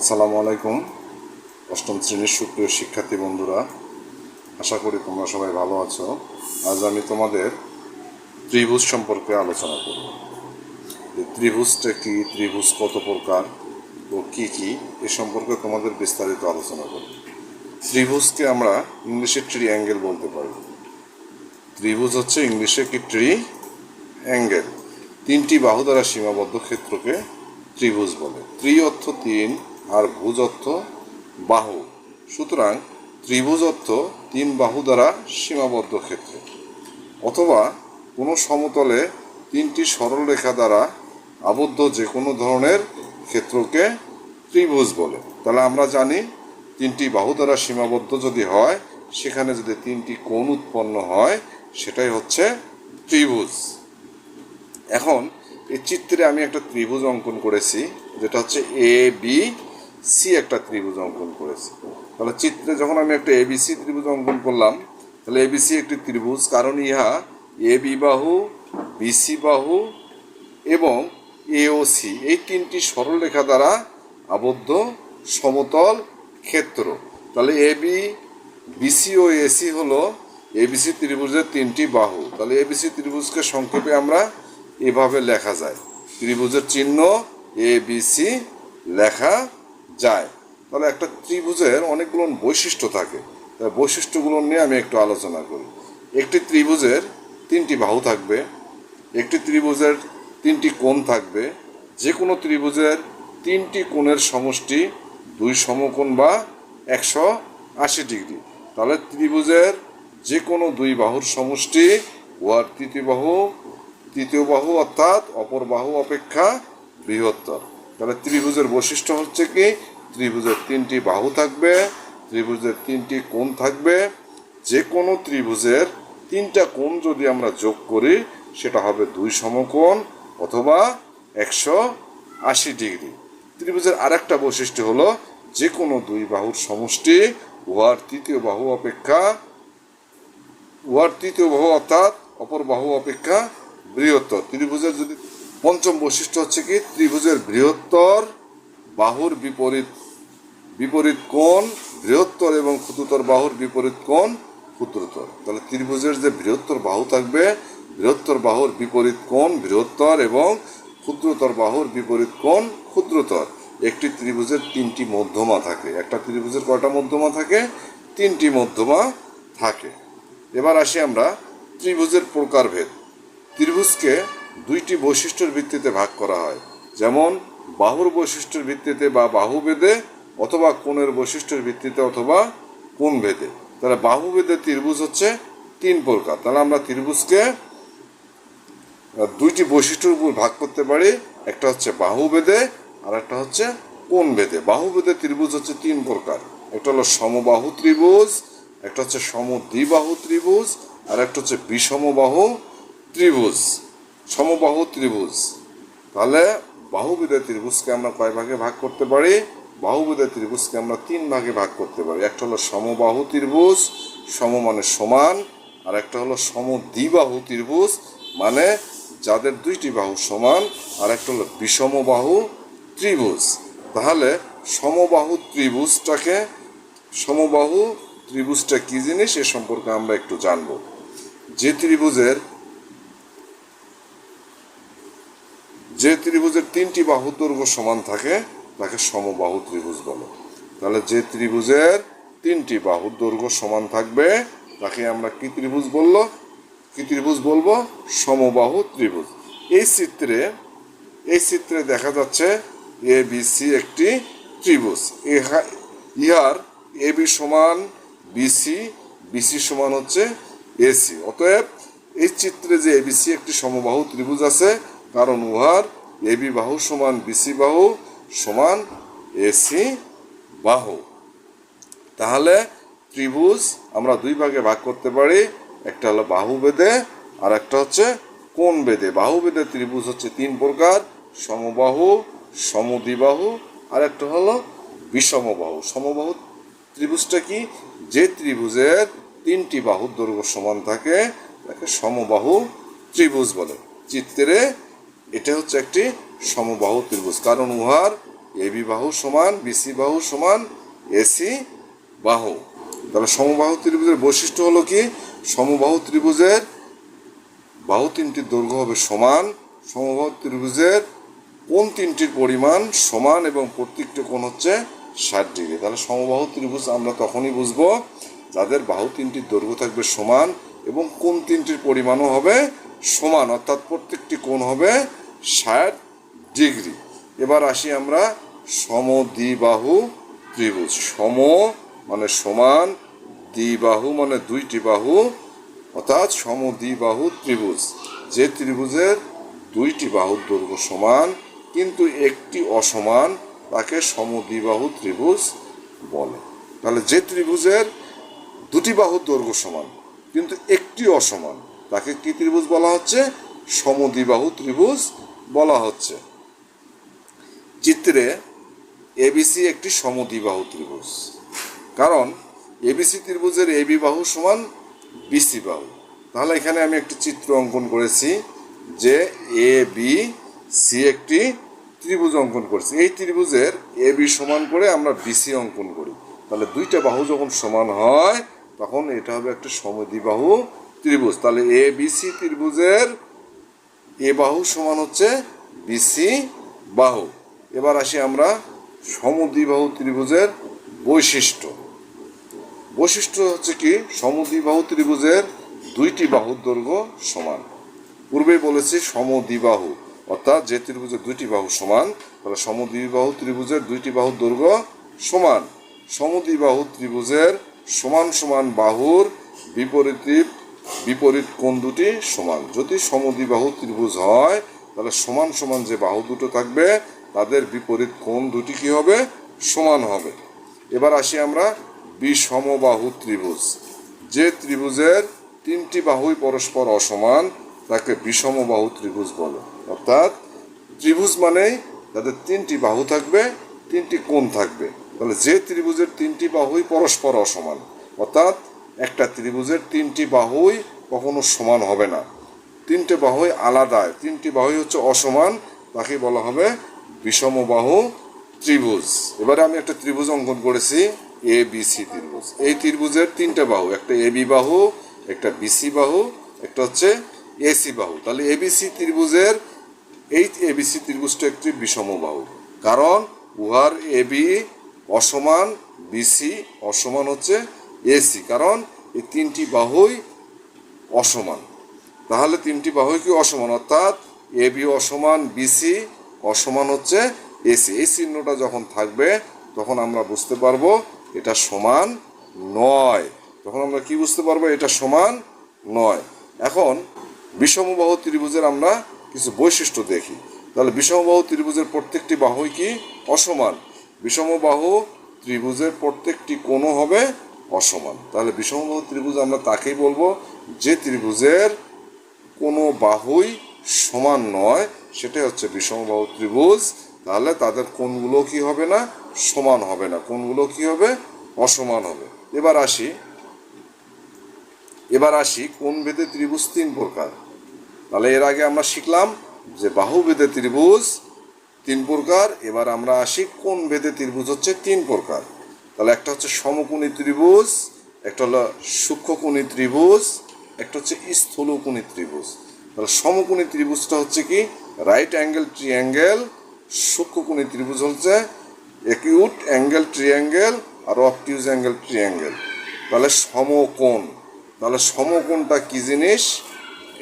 আসসালামু আলাইকুম। অষ্টম শ্রেণির সুপ্রিয় শিক্ষার্থী বন্ধুরা, আশা করি তোমরা সবাই ভালো আছো। আজ আমি তোমাদের ত্রিভুজ সম্পর্কে আলোচনা করব। যে ত্রিভুজটা কি? ত্রিভুজ কত প্রকার ও কি কি? এ সম্পর্কে তোমাদের বিস্তারিত আলোচনা করব। ত্রিভুজকে আমরা ইংলিশে ট্রি অ্যাঙ্গেল বলতে পারি। ত্রিভুজ হচ্ছে ইংলিশে কি? ট্রি অ্যাঙ্গেল তিনটি বাহু দ্বারা সীমাবদ্ধ ক্ষেত্রকে ত্রিভুজ বলে। ত্রি অর্থ তিন আর ভুজ অর্থ বাহু। সুতরাং ত্রিভুজ অর্থ তিন বাহু দ্বারা সীমাবদ্ধ ক্ষেত্র। অথবা কোনো সমতলে তিনটি সরল রেখা দ্বারা আবদ্ধ যে কোনো ধরনের ক্ষেত্রকে ত্রিভুজ বলে। তাহলে আমরা জানি তিনটি বাহু দ্বারা সীমাবদ্ধ যদি হয়, সেখানে যদি তিনটি কোণ উৎপন্ন হয়, সেটাই হচ্ছে ত্রিভুজ। এখন এই চিত্রে আমি একটা ত্রিভুজ অঙ্কন করেছি, যেটা হচ্ছে এ বি সি একটা ত্রিভুজ অঙ্কন করেছি। তাহলে চিত্রে যখন আমি একটা এবিসি ত্রিভুজ অঙ্কন করলাম, তাহলে এবিসি একটি ত্রিভুজ, কারণ ইহা এ বি বাহু বিসি বাহু এবং এওসি এই তিনটি সরলরেখা দ্বারা আবদ্ধ সমতল ক্ষেত্র। তাহলে এ বি বিসি ও এসি হলো এবিসি ত্রিভুজের তিনটি বাহু। তাহলে এবিসি ত্রিভুজকে সংক্ষেপে আমরা এভাবে লেখা যায়। ত্রিভুজের চিহ্ন এ বি সি লেখা যায়। তাহলে একটা ত্রিভুজের অনেকগুলো বৈশিষ্ট্য থাকে। তাই বৈশিষ্ট্যগুলো নিয়ে আমি একটু আলোচনা করি। একটি ত্রিভুজের তিনটি বাহু থাকবে, একটি ত্রিভুজের তিনটি কোণ থাকবে যে কোনো ত্রিভুজের তিনটি কোণের সমষ্টি দুই সমকোণ বা একশো আশি ডিগ্রি। তাহলে ত্রিভুজের যে কোনো দুই বাহুর সমষ্টি উহার তৃতীয় বাহু তৃতীয় বাহু অর্থাৎ অপর বাহু অপেক্ষা বৃহত্তর। তাহলে ত্রিভুজের বৈশিষ্ট্য হচ্ছে কি? ত্রিভুজের তিনটি বাহু থাকবে। ত্রিভুজের তিনটি কোণ থাকবে। যে কোনো ত্রিভুজের তিনটা কোণ যদি আমরা যোগ করি, সেটা হবে দুই সমকোণ অথবা একশো আশি ডিগ্রি। ত্রিভুজের আরেকটা বৈশিষ্ট্য হলো যে কোনো দুই বাহুর সমষ্টি উহার তৃতীয় বাহু অপেক্ষা, উহার তৃতীয় বাহু অর্থাৎ অপর বাহু অপেক্ষা বৃহত্তর। ত্রিভুজের যদি পঞ্চম বৈশিষ্ট্য হচ্ছে কি? ত্রিভুজের বৃহত্তর বাহুর বিপরীত বিপরীত কোণ বৃহত্তর এবং ক্ষুদ্রতর বাহুর বিপরীত কোণ ক্ষুদ্রতর। তাহলে ত্রিভুজের যে বৃহত্তর বাহু থাকবে, বৃহত্তর বাহুর বিপরীত কোণ বৃহত্তর এবং ক্ষুদ্রতর বাহুর বিপরীত কোণ ক্ষুদ্রতর। একটি ত্রিভুজের তিনটি মধ্যমা থাকে। একটা ত্রিভুজের কয়টা মধ্যমা থাকে? তিনটি মধ্যমা থাকে। এবার আসি আমরা ত্রিভুজের প্রকারভেদ। ত্রিভুজকে দুইটি বৈশিষ্ট্যের ভিত্তিতে ভাগ করা হয়। যেমন, বাহুর বৈশিষ্ট্যের ভিত্তিতে বা বাহু ভেদে অথবা কোণের বৈশিষ্ট্যের ভিত্তিতে অথবা কোণ ভেদে তাহলে বাহু ভেদে ত্রিভুজ হচ্ছে তিন প্রকার। তাহলে আমরা ত্রিভুজকে দুইটি বৈশিষ্ট্যের উপর ভাগ করতে পারি। একটা হচ্ছে বাহু ভেদে আর একটা হচ্ছে কোণ ভেদে বাহু ভেদে ত্রিভুজ হচ্ছে তিন প্রকার। একটা হলো সমবাহু ত্রিভুজ, একটা হচ্ছে সমদ্বিবাহু ত্রিভুজ, আর একটা হচ্ছে বিষমবাহু ত্রিভুজ। সমবাহু ত্রিভুজ। তাহলে বাহুবিদের ত্রিভুজকে আমরা কয় ভাগে ভাগ করতে পারি? বাহুবিদের ত্রিভুজকে আমরা তিন ভাগে ভাগ করতে পারি। একটা হলো সমবাহু ত্রিভুজ সম মানে সমান, আর একটা হলো সমদ্বিবাহু ত্রিভুজ মানে যাদের দুইটি বাহু সমান, আর একটা হলো বিষমবাহু ত্রিভুজ। তাহলে সমবাহু ত্রিভুজটাকে, সমবাহু ত্রিভুজটা কি জিনিস? এ সম্পর্কে আমরা একটু জানব। যে ত্রিভুজের যে ত্রিভুজের তিনটি বাহু দৈর্ঘ্য সমান থাকে, তাকে সমবাহু ত্রিভুজ বলে। তাহলে যে ত্রিভুজের তিনটি বাহুর দৈর্ঘ্য সমান থাকবে, তাকে আমরা কি ত্রিভুজ বলল? কি ত্রিভুজ বলব? সমবাহু ত্রিভুজ। এই চিত্রে এই চিত্রে দেখা যাচ্ছে এ বি সি একটি ত্রিভুজ। ইহা- ইহার এ বি সমান বিসি বিসি সমান হচ্ছে এসি অতএব এই চিত্রে যে এবিসি একটি সমবাহু ত্রিভুজ আছে কারণ উহার এবি বাহু সমান বিসি বাহু সমান এসি বাহু। তাহলে ত্রিভুজ আমরা দুই ভাগে ভাগ করতে পারি, একটা হলো বাহু বেদে আর একটা হচ্ছে কোন বেদে। বাহু বেদে ত্রিভুজ হচ্ছে তিন প্রকার, সমবাহু, সমদ্বিবাহু আর একটা হলো বিষমবাহু। সমবাহু ত্রিভুজটা কি? যে ত্রিভুজের তিনটি বাহুর দৈর্ঘ্য সমান থাকে, তাকে সমবাহু ত্রিভুজ বলে। চিত্রে এটা হচ্ছে একটি সমবাহু ত্রিভুজ। কারণ উহার এবি বাহু সমান বিসি বাহু সমান এসি বাহু। তাহলে সমবাহু ত্রিভুজের বৈশিষ্ট্য হলো কি? সমবাহু ত্রিভুজের বাহু তিনটির দৈর্ঘ্য হবে সমান। সমবাহু ত্রিভুজের কোন তিনটির পরিমাণ সমান এবং প্রত্যেকটি কোণ হচ্ছে ষাট ডিগ্রি। তাহলে সমবাহু ত্রিভুজ আমরা তখনই বুঝব যাদের বাহু তিনটির দৈর্ঘ্য থাকবে সমান এবং কোন তিনটির পরিমাণও হবে সমান, অর্থাৎ প্রত্যেকটি কোণ হবে ষাট ডিগ্রি। এবার আসি আমরা সমদ্বিবাহু ত্রিভুজ। সম মানে সমান, দ্বিবাহু মানে দুইটি বাহু, অর্থাৎ সমদ্বিবাহু ত্রিভুজ। যে ত্রিভুজের দুইটি বাহুর দৈর্ঘ্য সমান, কিন্তু একটি অসমান তাকে সমদ্বিবাহু ত্রিভুজ বলে। তাহলে যে ত্রিভুজের দুটি বাহুর দৈর্ঘ্য সমান কিন্তু একটি অসমান। তাকে কি ত্রিভুজ বলা হচ্ছে? সমদ্বিবাহু ত্রিভুজ বলা হচ্ছে। চিত্রে এবিসি একটি সমদ্বিবাহু ত্রিভুজ। কারণ এবিসি ত্রিভুজের এবি বাহু সমান বিসি বাহু। তাহলে এখানে আমি একটি চিত্র অঙ্কন করেছি যে এ বি সি একটি ত্রিভুজ অঙ্কন করেছি। এই ত্রিভুজের এ বি সমান করে আমরা বিসি অঙ্কন করি। তাহলে দুইটা বাহু যখন সমান হয় তখন এটা হবে একটা সমদ্বিবাহু ত্রিভুজ। তাহলে এ বিসি ত্রিভুজের এ বাহু সমান হচ্ছে বিসি বাহু। এবার আসি আমরা সমদ্বিবাহু ত্রিভুজের বৈশিষ্ট্য। বৈশিষ্ট্য হচ্ছে কি? সমদ্বিবাহু ত্রিভুজের দুইটি বাহুর দৈর্ঘ্য সমান। পূর্বেই বলেছি সমদ্বিবাহু, অর্থাৎ যে ত্রিভুজের দুইটি বাহু সমান, তাহলে সমদ্বিবাহু ত্রিভুজের দুইটি বাহুর দৈর্ঘ্য সমান। সমদ্বিবাহু ত্রিভুজের সমান সমান বাহুর বিপরীত বিপরীত কোণ দুটি সমান। যদি সমদ্বিবাহু ত্রিভুজ হয়, তাহলে সমান সমান যে বাহু দুটো থাকবে, তাদের বিপরীত কোণ দুটি কি হবে? সমান হবে। এবার আসি আমরা বিষমবাহু ত্রিভুজ। যে ত্রিভুজের তিনটি বাহুই পরস্পর অসমান, তাকে বিষমবাহু ত্রিভুজ বলে। অর্থাৎ ত্রিভুজ মানেই তাদের তিনটি বাহু থাকবে, তিনটি কোণ থাকবে। তাহলে যে ত্রিভুজের তিনটি বাহুই পরস্পর অসমান, অর্থাৎ একটা ত্রিভুজের তিনটি বাহুই কখনো সমান হবে না। তিনটে বাহুই আলাদা, তিনটি বাহুই হচ্ছে অসমান, তাকে বলা হবে বিষমবাহু ত্রিভুজ। এবারে আমি একটা ত্রিভুজ অঙ্কন করেছি এ বি সি ত্রিভুজ। এই ত্রিভুজের তিনটে বাহু, একটা এ বি বাহু, একটা বিসি বাহু, একটা হচ্ছে এসি বাহু। তাহলে এবিসি ত্রিভুজের, এই এবিসি ত্রিভুজটা একটি বিষম বাহু কারণ উহার এবি অসমান বিসি, অসমান হচ্ছে এসি, কারণ এই তিনটি বাহুই অসমান। তাহলে তিনটি বাহুই কি অসমান? অর্থাৎ এ বি অসমান, বিসি, অসমান হচ্ছে এসি। এই চিহ্নটা যখন থাকবে, তখন আমরা বুঝতে পারব এটা সমান নয়। তখন আমরা কি বুঝতে পারব? এটা সমান নয়। এখন বিষমবাহু ত্রিভুজের আমরা কিছু বৈশিষ্ট্য দেখি। তাহলে বিষমবাহু ত্রিভুজের প্রত্যেকটি বাহুই কি? অসমান। বিষমবাহু ত্রিভুজের প্রত্যেকটি কোণও হবে অসমান। তাহলে বিষমবাহু ত্রিভুজ আমরা তাকেই বলব যে ত্রিভুজের কোনো বাহুই সমান নয়, সেটাই হচ্ছে বিষমবাহু ত্রিভুজ। তাহলে তাদের কোণগুলো কি হবে না? সমান হবে না। কোণগুলো কি হবে? অসমান হবে। এবার আসি। এবার আসি কোন ভেদে ত্রিভুজ তিন প্রকার। তাহলে এর আগে আমরা শিখলাম যে বাহু ভেদে ত্রিভুজ তিন প্রকার। এবার আমরা আসি কোন ভেদে ত্রিভুজ হচ্ছে তিন প্রকার। তাহলে একটা হচ্ছে সমকোণী ত্রিভুজ, একটা হলো সূক্ষ্মকোণী ত্রিভুজ, একটা হচ্ছে স্থূলকোণী ত্রিভুজ। তাহলে সমকোণী ত্রিভুজটা হচ্ছে কি? রাইট অ্যাঙ্গেল ট্রিঅ্যাঙ্গেল সূক্ষ্মকোণী ত্রিভুজ হচ্ছে একিউট অ্যাঙ্গেল ট্রিঅ্যাঙ্গেল আর অপটিউজ অ্যাঙ্গেল ট্রিঅ্যাঙ্গেল তাহলে সমকোণ। তাহলে সমকোণটা কী জিনিস?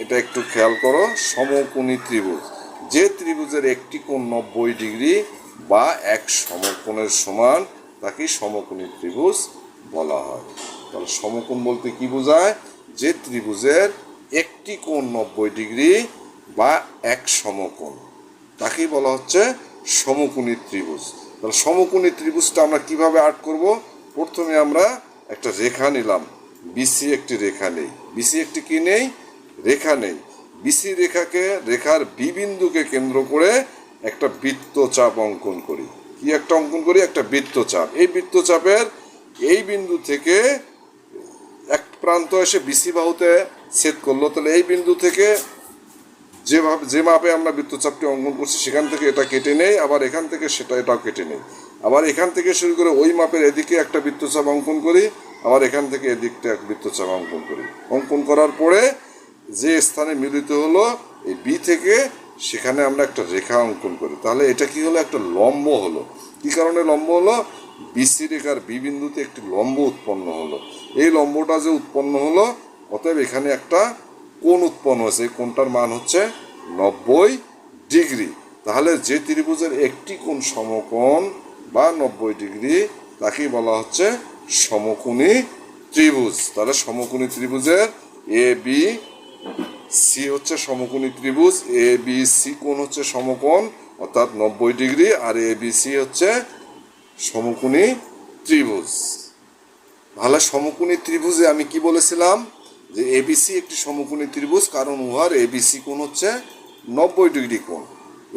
এটা একটু খেয়াল করো, সমকোণী ত্রিভুজ। যে ত্রিভুজের একটি কোণ নব্বই ডিগ্রি বা এক সমকোণের সমান তাকে সমকোণী ত্রিভুজ বলা হয়। তাহলে সমকোণ বলতে কি বোঝায়? যে ত্রিভুজের একটি কোণ নব্বই ডিগ্রি বা এক সমকোণ, তাকেই বলা হচ্ছে সমকোণী ত্রিভুজ। তাহলে সমকোণী ত্রিভুজটা আমরা কীভাবে আর্ট করব? প্রথমে আমরা একটা রেখা নিলাম। বিসি একটি রেখা নেই। বিসি একটি কি নেই? রেখা নেই। বিসি রেখাকে, রেখার বি বিন্দুকে কেন্দ্র করে একটা বৃত্তচাপ অঙ্কন করি। কি একটা অঙ্কন করি? একটা বৃত্তচাপ। এই বৃত্তচাপের এই বিন্দু থেকে এক প্রান্ত এসে বিসি বাহুতে ছেদ করল। তাহলে এই বিন্দু থেকে যেভাবে, যে মাপে আমরা বৃত্তচাপটি অঙ্কন করছি, সেখান থেকে এটা কেটে নেই, আবার এখান থেকে সেটা এটাও কেটে নেই। আবার এখান থেকে শুরু করে ওই মাপের এদিকে একটা বৃত্তচাপ অঙ্কন করি, আবার এখান থেকে এদিকটা এক বৃত্তচাপ অঙ্কন করি। অঙ্কন করার পরে যে স্থানে মিলিত হলো, এই বি থেকে সেখানে আমরা একটা রেখা অঙ্কন করি। তাহলে এটা কি হলো? একটা লম্ব হলো। কি কারণে লম্ব হলো? বিসি রেখার বি বিন্দুতে একটি লম্ব উৎপন্ন হলো। এই লম্বটা যে উৎপন্ন হলো, অতএব এখানে একটা কোণ উৎপন্ন হয়েছে। এই মান হচ্ছে নব্বই ডিগ্রি। তাহলে যে ত্রিভুজের একটি কোণ সমকোণ বা নব্বই ডিগ্রি, তাকেই বলা হচ্ছে সমকোণী ত্রিভুজ। তাহলে সমকোণী ত্রিভুজের এ বি সি হচ্ছে সমকোণী ত্রিভুজ এ বি সি কোণ হচ্ছে সমকোণ, অর্থাৎ নব্বই ডিগ্রি, আর এ বি সি হচ্ছে সমকোণী ত্রিভুজ। ভালো, সমকোণী ত্রিভুজে আমি কি বলেছিলাম? যে এবিসি একটি সমকোণী ত্রিভুজ, কারণ উহার এবিসি কোণ হচ্ছে নব্বই ডিগ্রি কোণ।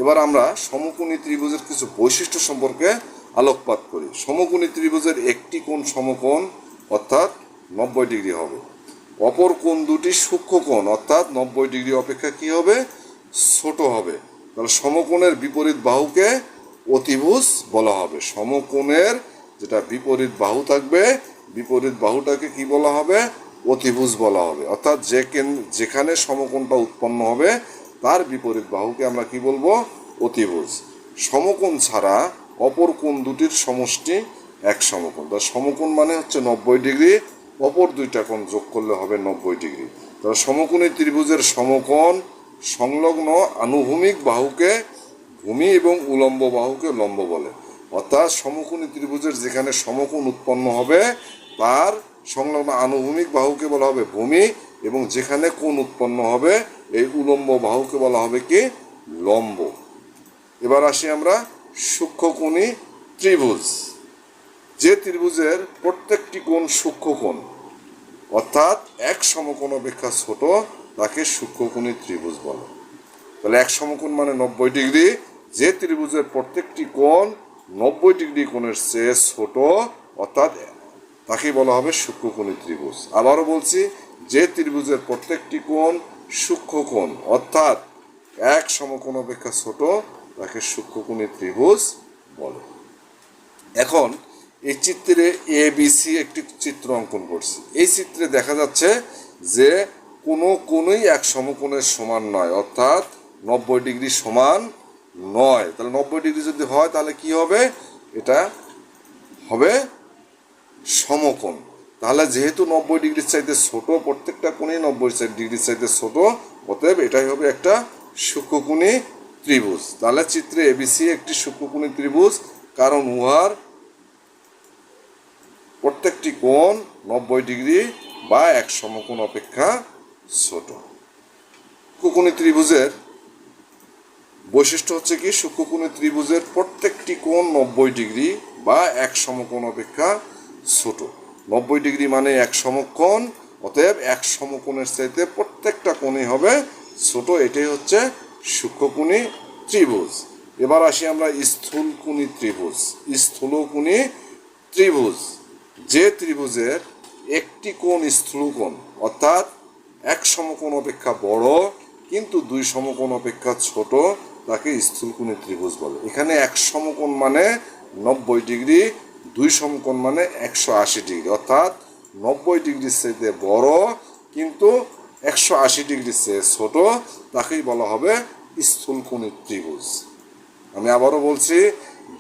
এবার আমরা সমকোণী ত্রিভুজের কিছু বৈশিষ্ট্য সম্পর্কে আলোকপাত করি। সমকোণী ত্রিভুজের একটি কোণ সমকোণ, অর্থাৎ নব্বই ডিগ্রি হবে। অপর কোণ দুটি সূক্ষ্ম কোণ? অর্থাৎ নব্বই ডিগ্রি অপেক্ষা কি হবে? ছোট হবে। তাহলে সমকোণের বিপরীত বাহুকে অতিভুজ বলা হবে। সমকোণের যেটা বিপরীত বাহু থাকবে, বিপরীত বাহুটাকে কি বলা হবে? অতিভুজ বলা হবে। অর্থাৎ যে যেখানে সমকোণটা উৎপন্ন হবে, তার বিপরীত বাহুকে আমরা কি বলব? অতিভুজ। সমকোণ ছাড়া অপর কোণ দুটির সমষ্টি? এক সমকোণ। তা সমকোণ মানে হচ্ছে নব্বই ডিগ্রি অপর দুইটা কোণ যোগ করলে হবে নব্বই ডিগ্রি। তাহলে সমকোণী ত্রিভুজের সমকোণ সংলগ্ন আনুভূমিক বাহুকে ভূমি এবং উলম্ব বাহুকে লম্ব বলে। অর্থাৎ সমকোণী ত্রিভুজের যেখানে সমকোণ উৎপন্ন হবে, তার সংলগ্ন আনুভূমিক বাহুকে বলা হবে ভূমি এবং যেখানে কোণ উৎপন্ন হবে, এই উলম্ব বাহুকে বলা হবে কি? লম্ব। এবার আসি আমরা সূক্ষ্মকোণী ত্রিভুজ। যে ত্রিভুজের প্রত্যেকটি কোণ সূক্ষ্ম কোণ, অর্থাৎ এক সমকোণ অপেক্ষা ছোট, তাকে সূক্ষ্মকোণী ত্রিভুজ বলে। তাহলে এক সমকোণ মানে নব্বই ডিগ্রি। যে ত্রিভুজের প্রত্যেকটি কোণ নব্বই ডিগ্রি কোণের চেয়ে ছোট, অর্থাৎ তাকে বলা হবে সূক্ষ্মকোণী ত্রিভুজ। আবারও বলছি, যে ত্রিভুজের প্রত্যেকটি কোণ সূক্ষ্ম কোণ অর্থাৎ এক সমকোণ অপেক্ষা ছোট, তাকে সূক্ষ্মকোণী ত্রিভুজ বলে। এখন এই চিত্রে এ বি সি একটি চিত্র অঙ্কন করছি। এই চিত্রে দেখা যাচ্ছে যে কোনো কোনোই এক সমকোণের সমান নয়, অর্থাৎ নব্বই ডিগ্রি সমান নয়। তাহলে নব্বই ডিগ্রি যদি হয়, তাহলে কি হবে? এটা হবে সমকোণ। তাহলে যেহেতু নব্বই ডিগ্রির চাইতে ছোট, প্রত্যেকটা কোণই নব্বই ডিগ্রির চাইতে ছোট, অতএব এটাই হবে একটা সূক্ষ্মকোণী ত্রিভুজ। তাহলে চিত্রে এবিসি একটি সূক্ষ্মকোণী ত্রিভুজ, কারণ উহার প্রত্যেকটি কোণ নব্বই ডিগ্রি বা এক সমকোণ অপেক্ষা ছোট। সূক্ষ্মকোণী ত্রিভুজের বৈশিষ্ট্য হচ্ছে কি? সূক্ষ্মকোণী ত্রিভুজের প্রত্যেকটি কোণ নব্বই ডিগ্রি বা এক সমকোণ অপেক্ষা ছোট। নব্বই ডিগ্রি মানে এক সমকোণ, অতএব এক সমকোণের চাইতে প্রত্যেকটা কোণই হবে ছোট। এটাই হচ্ছে সূক্ষ্মকোণী ত্রিভুজ। এবার আসি আমরা স্থূলকোণী ত্রিভুজ। স্থূলকোণী ত্রিভুজ। যে ত্রিভুজের একটি কোণ স্থূলকোণ, অর্থাৎ এক সমকোণ অপেক্ষা বড় কিন্তু দুই সমকোণ অপেক্ষা ছোট, তাকে স্থূলকোণী ত্রিভুজ বলে। এখানে এক সমকোণ মানে নব্বই ডিগ্রি, দুই সমকোণ মানে একশো আশি ডিগ্রি, অর্থাৎ নব্বই ডিগ্রির চাইতে বড় কিন্তু একশো আশি ডিগ্রির চেয়ে ছোট, তাকেই বলা হবে স্থূলকোণী ত্রিভুজ। আমি আবারও বলছি,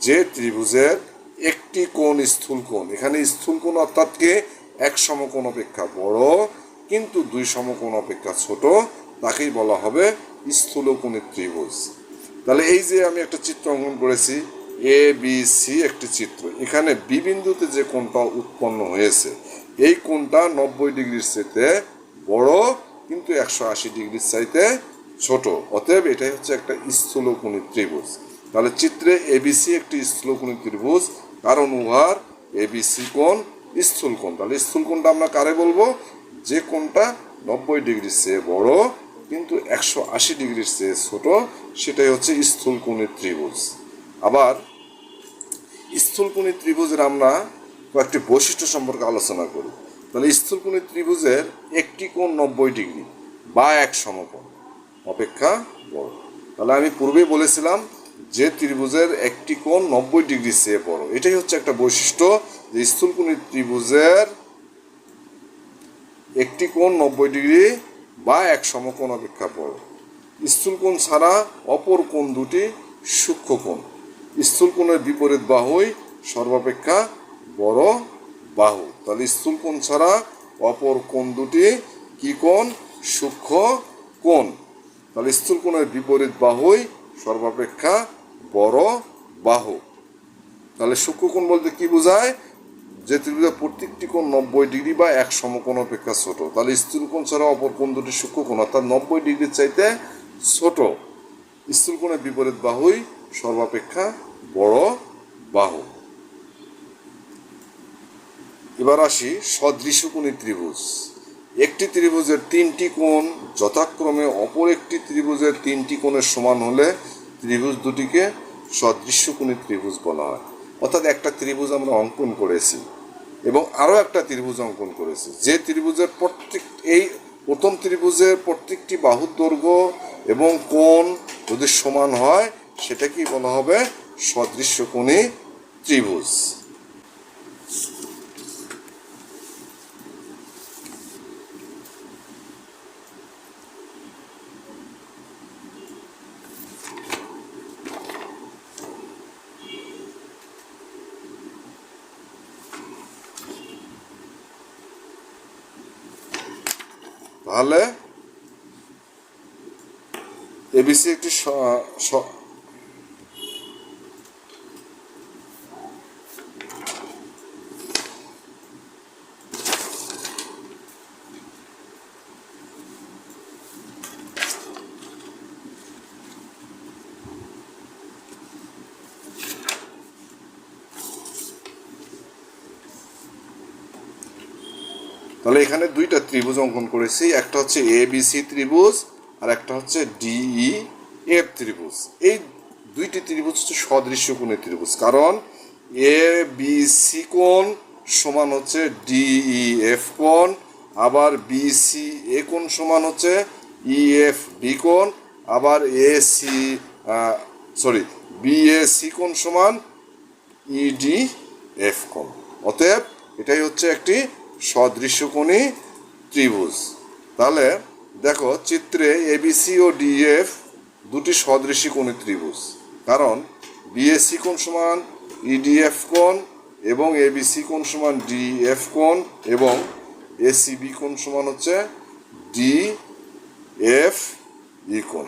যে ত্রিভুজের একটি কোণ স্থূল কোণ। এখানে স্থূল কোণ অর্থাৎ কি? এক সমকোণ অপেক্ষা বড়, কিন্তু দুই সমকোণ অপেক্ষা ছোট, তাকেই বলা হবে স্থূলকোণী ত্রিভুজ। তাহলে এই যে আমি একটা চিত্র অঙ্কন করেছি এ বি সি একটি চিত্র। এখানে বি বিন্দুতে যে কোণটা উৎপন্ন হয়েছে, এই কোণটা নব্বই ডিগ্রির চাইতে বড়, কিন্তু একশো আশি ডিগ্রির চাইতে ছোট। অতএব এটাই হচ্ছে একটা স্থূলকোণী ত্রিভুজ। তাহলে চিত্রে এবিসি একটি স্থূলকোণী ত্রিভুজ কারণ উহার এবিসি কোণ, স্থূল কোণ। তাহলে স্থূল কোণটা আমরা কারে বলব? যে কোণটা নব্বই ডিগ্রির চেয়ে বড়, কিন্তু একশো আশি ডিগ্রির চেয়ে ছোট, সেটাই হচ্ছে স্থূলকোণী ত্রিভুজ। আবার স্থূলকোণী ত্রিভুজের আমরা কয়েকটি বৈশিষ্ট্য সম্পর্কে আলোচনা করি। তাহলে স্থূলকোণী ত্রিভুজের একটি কোণ নব্বই ডিগ্রি, বা এক সমকোণ। অপেক্ষা বড়। তাহলে আমি পূর্বেই বলেছিলাম যে ত্রিভুজের একটি কোণ নব্বই ডিগ্রি চেয়ে বড়। এটাই হচ্ছে একটা বৈশিষ্ট্য যে স্থূলকোণী ত্রিভুজের একটি কোণ নব্বই ডিগ্রি বা এক সমকোণ অপেক্ষা বড়। স্থূলকোণ ছাড়া অপর কোণ দুটি সূক্ষ্ম কোণ। স্থূলকোণের বিপরীত বাহুই সর্বাপেক্ষা বড় বাহু। তাহলে স্থূলকোণ ছাড়া অপর কোণ দুটি কি কোণ? সূক্ষ্ম কোণ। তাহলে স্থূলকোণের বিপরীত বাহুই সর্বাপেক্ষা বড় বাহু। তাহলে সূক্ষ্মকোণ বলতে কি বোঝায়? যে ত্রিভুজের প্রত্যেকটি কোণ নব্বই ডিগ্রি বা এক সমকোণ অপেক্ষা ছোট। তাহলে স্থূলকোণ ছাড়া অপর কোণ দুটি সূক্ষ্মকোণ অর্থাৎ নব্বই ডিগ্রির চাইতে ছোট। স্থূলকোণের বিপরীত বাহুই সর্বাপেক্ষা বড় বাহু। এবার আসি সদৃশকোণী ত্রিভুজ। একটি ত্রিভুজের তিনটি কোণ যথাক্রমে অপর একটি ত্রিভুজের তিনটি কোণের সমান হলে ত্রিভুজ দুটিকে সদৃশ্য কোণে ত্রিভুজ বলা হয়। অর্থাৎ একটা ত্রিভুজ আমরা অঙ্কন করেছি এবং আরও একটা ত্রিভুজ অঙ্কন করেছি। যে ত্রিভুজের প্রত্যেক, এই প্রথম ত্রিভুজের প্রত্যেকটি বাহুর দৈর্ঘ্য এবং কোণ যদি সমান হয়, সেটাকেই বলা হবে সদৃশ্য কোণে ত্রিভুজ। তাহলে এবিসি একটি তাহলে এখানে দুইটা ত্রিভুজ অঙ্কন করেছি, একটা হচ্ছে এ বি সি ত্রিভুজ, আর একটা হচ্ছে ডিই এফ ত্রিভুজ। এই দুইটি ত্রিভুজ হচ্ছে সদৃশ্য কোণের ত্রিভুজ, কারণ এ বি সি কোণ সমান হচ্ছে ডিই এফ কোণ, আবার বি সি এ কোণ সমান হচ্ছে ই এফ বি কোণ, আবার A C sorry B A C কোণ সমান ইডি এফ কোণ। অতএব এটাই হচ্ছে একটি সদৃশ্যকোণী ত্রিভুজ। তাহলে দেখো চিত্রে এবিসি ও ডিএফ দুটি সদৃশ্যকোণী ত্রিভুজ। কারণ বিএসসি কোণ সমান ইডিএফ কোণ এবং এবিসি কোণ সমান ডিএফ কোণ এবং এসিবি কোণ সমান হচ্ছে ডি এফ ই কোণ।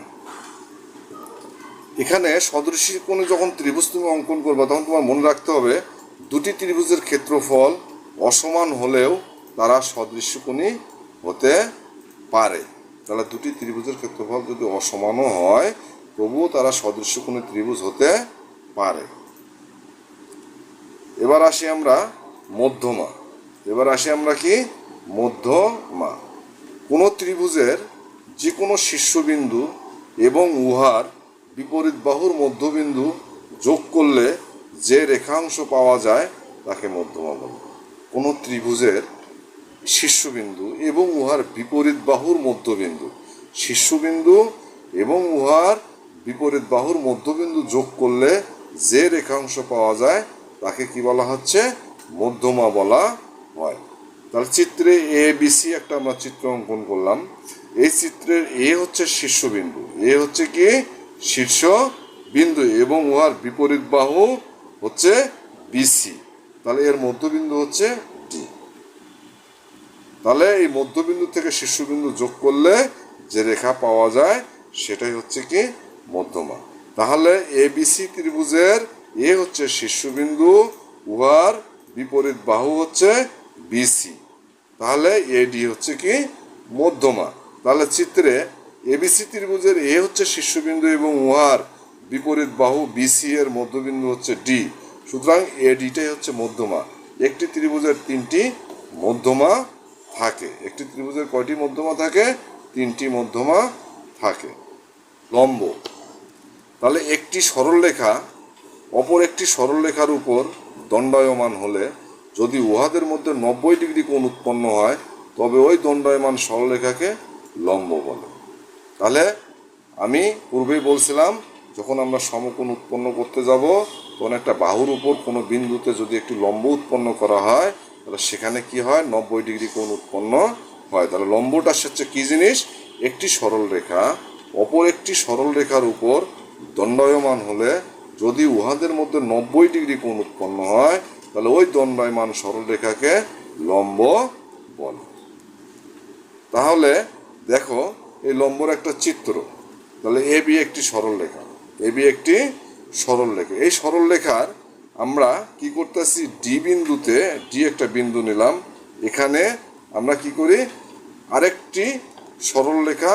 এখানে সদৃশ্য কোণে যখন ত্রিভুজ তুমি অঙ্কন করবে, তখন তোমার মনে রাখতে হবে দুটি ত্রিভুজের ক্ষেত্রফল অসমান হলেও তারা সদৃশ্যকোণী হতে পারে। তাহলে দুটি ত্রিভুজের ক্ষেত্রফল যদি অসমানও হয়, তবুও তারা সদৃশ্যকোণী ত্রিভুজ হতে পারে। এবার আসি আমরা মধ্যমা। এবার আসি আমরা কি? মধ্যমা। কোনো ত্রিভুজের যে কোনো শীর্ষবিন্দু এবং উহার বিপরীত বাহুর মধ্যবিন্দু যোগ করলে যে রেখাংশ পাওয়া যায়, তাকে মধ্যমা বলে। কোনো ত্রিভুজের শীর্ষবিন্দু এবং উহার বিপরীত বাহুর মধ্যবিন্দু। শীর্ষবিন্দু এবং উহার বিপরীত বাহুর মধ্যবিন্দু যোগ করলে যে রেখাংশ পাওয়া যায়, তাকে কি বলা হচ্ছে? মধ্যমা বলা হয়। তাহলে চিত্রে এ বিসি একটা আমরা চিত্র অঙ্কন করলাম। এই চিত্রের এ হচ্ছে শীর্ষবিন্দু। এ হচ্ছে কি? শীর্ষ বিন্দু এবং উহার বিপরীত বাহু হচ্ছে বিসি তাহলে এর মধ্যবিন্দু হচ্ছে ডি তাহলে এই মধ্যবিন্দু থেকে শীর্ষবিন্দু যোগ করলে যে রেখা পাওয়া যায় সেটাই হচ্ছে কি মধ্যমা। তাহলে এ বিসি ত্রিভুজের এ হচ্ছে শীর্ষবিন্দু, উহার বিপরীত বাহু হচ্ছে বিসি তাহলে এডি হচ্ছে কি মধ্যমা। তাহলে চিত্রে এবিসি ত্রিভুজের এ হচ্ছে শীর্ষবিন্দু এবং উহার বিপরীত বাহু বিসি এর মধ্যবিন্দু হচ্ছে ডি সুতরাং এডিটাই হচ্ছে মধ্যমা। একটি ত্রিভুজের তিনটি মধ্যমা থাকে। একটি ত্রিভুজের কয়টি মধ্যমা থাকে? তিনটি মধ্যমা থাকে। লম্ব। তাহলে একটি সরলরেখা অপর একটি সরলরেখার উপর দণ্ডায়মান হলে যদি উহাদের মধ্যে নব্বই ডিগ্রি কোণ উৎপন্ন হয়, তবে ওই দণ্ডায়মান সরলরেখাকে লম্ব বলে। তাহলে আমি পূর্বেই বলছিলাম, যখন আমরা সমকোণ উৎপন্ন করতে যাব তখন একটা বাহুর উপর কোনো বিন্দুতে যদি একটি লম্ব উৎপন্ন করা হয়, তাহলে সেখানে কি হয়? নব্বই ডিগ্রি কোণ উৎপন্ন হয়। তাহলে লম্বটা হচ্ছে কি জিনিস? একটি সরল রেখা, অপর একটি সরল রেখার উপর দণ্ডায়মান হলে যদি উহাদের মধ্যে নব্বই ডিগ্রি কোণ উৎপন্ন হয়, তাহলে ওই দণ্ডায়মান সরল রেখাকে লম্ব বলে। তাহলে দেখো, এই লম্বর একটা চিত্র। তাহলে এ বি একটি সরল রেখা, এ বি একটি সরল রেখা। এই সরল রেখার আমরা কি করতেছি? ডি বিন্দুতে ডি একটা বিন্দু নিলাম। এখানে আমরা কি করি? আরেকটি সরল রেখা,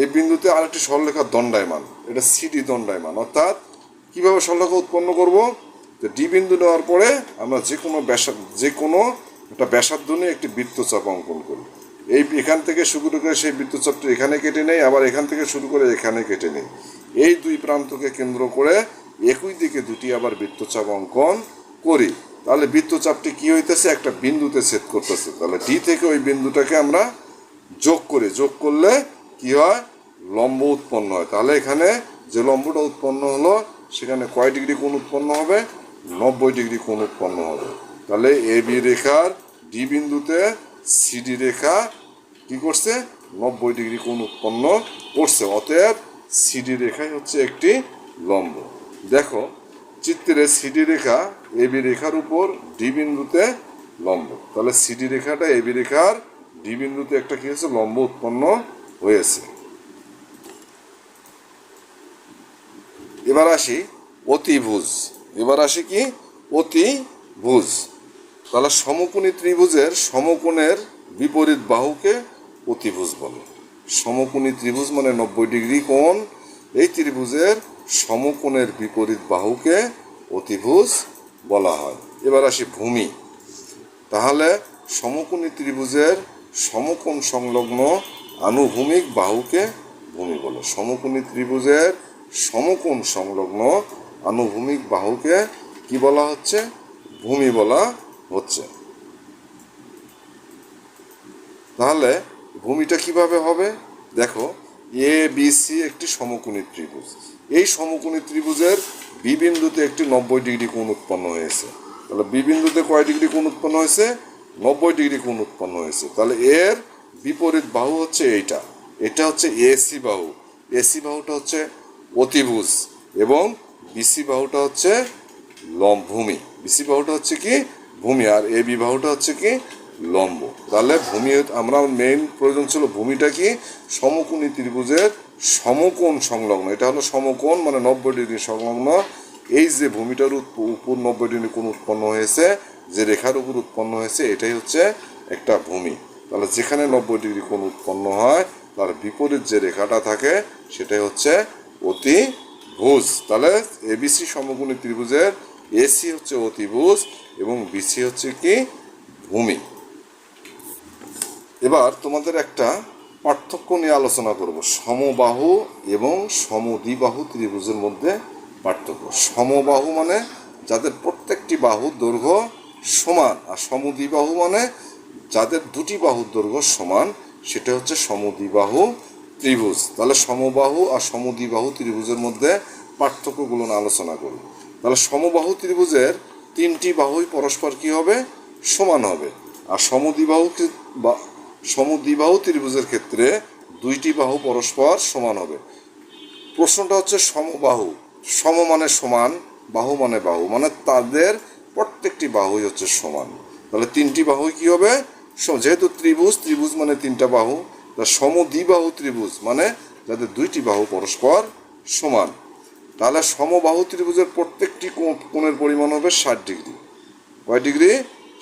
এই বিন্দুতে আরেকটি সরলরেখা দণ্ডায়মান। এটা সিডি দণ্ডায়মান। অর্থাৎ কীভাবে সরলরেখা উৎপন্ন করব? তো ডি বিন্দু নেওয়ার পরে আমরা যে কোনো ব্যাসা যে কোনো একটা ব্যাসার্ধ নিয়ে একটি বৃত্তচাপ অঙ্কন করি এই এখান থেকে শুরু করে সেই বৃত্তচাপটি এখানে কেটে নেই, আবার এখান থেকে শুরু করে এখানে কেটে নেই। এই দুই প্রান্তকে কেন্দ্র করে একই দিকে দুটি আবার বৃত্তচাপ অঙ্কন করি। তাহলে বৃত্তচাপটি কি হইতেছে? একটা বিন্দুতে ছেদ করতেছে। তাহলে ডি থেকে ওই বিন্দুটাকে আমরা যোগ করি। যোগ করলে কি হয়? লম্ব উৎপন্ন হয়। তাহলে এখানে যে লম্বটা উৎপন্ন হলো, সেখানে কয় ডিগ্রি কোণ উৎপন্ন হবে? নব্বই ডিগ্রি কোণ উৎপন্ন হবে। তাহলে এ বি রেখার ডি বিন্দুতে সিডি রেখা কি করছে? নব্বই ডিগ্রি কোণ উৎপন্ন করছে। অতএব সিডি রেখাই হচ্ছে একটি লম্ব। দেখো, চিত্রে সিডি রেখা এ বি রেখার উপর ডি বিন্দুতে লম্ব। তাহলে সিডি রেখাটা এ বি রেখার ডি বিন্দুতে একটা কি হয়েছে? লম্ব উৎপন্ন হয়েছে। এবার আসি অতিভুজ। এবার আসি কি? অতিভুজ। তাহলে সমকোণী ত্রিভুজের সমকোণের বিপরীত বাহুকে অতিভুজ বলে। সমকোণী ত্রিভুজ মানে নব্বই ডিগ্রি কোণ। এই ত্রিভুজের সমকোণের বিপরীত বাহুকে অতিভুজ বলা হয়। এবার আসি ভূমি। তাহলে সমকোণী ত্রিভুজের সমকোণ সংলগ্ন আনুভূমিক বাহুকে ভূমি বলে। সমকোণী ত্রিভুজের সমকোণ সংলগ্ন আনুভূমিক বাহুকে কি বলা হচ্ছে? ভূমি বলা হচ্ছে। তাহলে ভূমিটা কীভাবে হবে? দেখো এ বি সি একটি সমকোণী ত্রিভুজ। এই সমকোণী ত্রিভুজের বি বিন্দুতে একটি নব্বই ডিগ্রি কোণ উৎপন্ন হয়েছে। তাহলে বি বিন্দুতে কয় ডিগ্রি কোণ উৎপন্ন হয়েছে? নব্বই ডিগ্রি কোণ উৎপন্ন হয়েছে। তাহলে এর বিপরীত বাহু হচ্ছে এইটা। এটা হচ্ছে এসি বাহু। এসি বাহুটা হচ্ছে অতিভুজ এবং বিসি বাহুটা হচ্ছে লম ভূমি। বিসি বাহুটা হচ্ছে কি? ভূমি। আর এ বি বাহুটা হচ্ছে কি? লম্ব। তাহলে ভূমি আমরা মেইন প্রয়োজন ছিল ভূমিটা কি? সমকোণী ত্রিভুজের সমকোণ সংলগ্ন। এটা হলো সমকোণ মানে নব্বই ডিগ্রি সংলগ্ন। এই যে ভূমিটার উপর নব্বই ডিগ্রি কোণ উৎপন্ন হয়েছে, যে রেখার উপর উৎপন্ন হয়েছে, এটাই হচ্ছে একটা ভূমি। তাহলে যেখানে নব্বই ডিগ্রি কোণ উৎপন্ন হয়, তার বিপরীত যে রেখাটা থাকে, সেটাই হচ্ছে অতি ভুজ তাহলে এবিসি সমকোণী ত্রিভুজের এসি হচ্ছে অতিভুজ এবং বিসি হচ্ছে কি? ভূমি। এবার তোমাদের একটা পার্থক্য নিয়ে আলোচনা করব। সমবাহু এবং সমদ্বিবাহু ত্রিভুজের মধ্যে পার্থক্য। সমবাহু মানে যাদের প্রত্যেকটি বাহু দৈর্ঘ্য সমান, আর সমদ্বিবাহু মানে যাদের দুটি বাহুর দৈর্ঘ্য সমান, সেটা হচ্ছে সমদ্বিবাহু ত্রিভুজ। তাহলে সমবাহু আর সমদ্বিবাহু ত্রিভুজের মধ্যে পার্থক্যগুলো নিয়ে আলোচনা করব। তাহলে সমবাহু ত্রিভুজের তিনটি বাহুই পরস্পর কি হবে? সমান হবে। আর সমদ্বিবাহু সমদ্বিবাহু ত্রিভুজের ক্ষেত্রে দুইটি বাহু পরস্পর সমান হবে। প্রশ্নটা হচ্ছে সমবাহু। সম মানে সমান, বাহু মানে বাহু। মানে তাদের প্রত্যেকটি বাহুই হচ্ছে সমান। তাহলে তিনটি বাহুই কি হবে? যেহেতু ত্রিভুজ ত্রিভুজ মানে তিনটা বাহু, তা সমদ্বিবাহু ত্রিভুজ মানে যাদের দুইটি বাহু পরস্পর সমান। তাহলে সমবাহু ত্রিভুজের প্রত্যেকটি কোণের পরিমাণ হবে ষাট ডিগ্রি। কয় ডিগ্রি?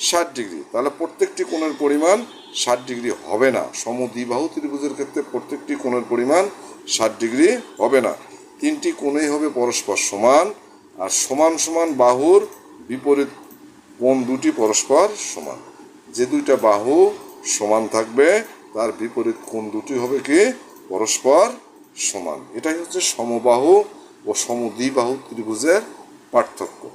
ষাট ডিগ্রি। তাহলে প্রত্যেকটি কোণের পরিমাণ ষাট ডিগ্রি হবে না। সমদ্বিবাহু ত্রিভুজের ক্ষেত্রে প্রত্যেকটি কোণের পরিমাণ ষাট ডিগ্রি হবে না। তিনটি কোণেই হবে পরস্পর সমান, আর সমান সমান বাহুর বিপরীত কোণ দুটি পরস্পর সমান। যে দুইটা বাহু সমান থাকবে, তার বিপরীত কোণ দুটি হবে কি? পরস্পর সমান। এটাই হচ্ছে সমবাহু ও সমদ্বিবাহু ত্রিভুজের পার্থক্য।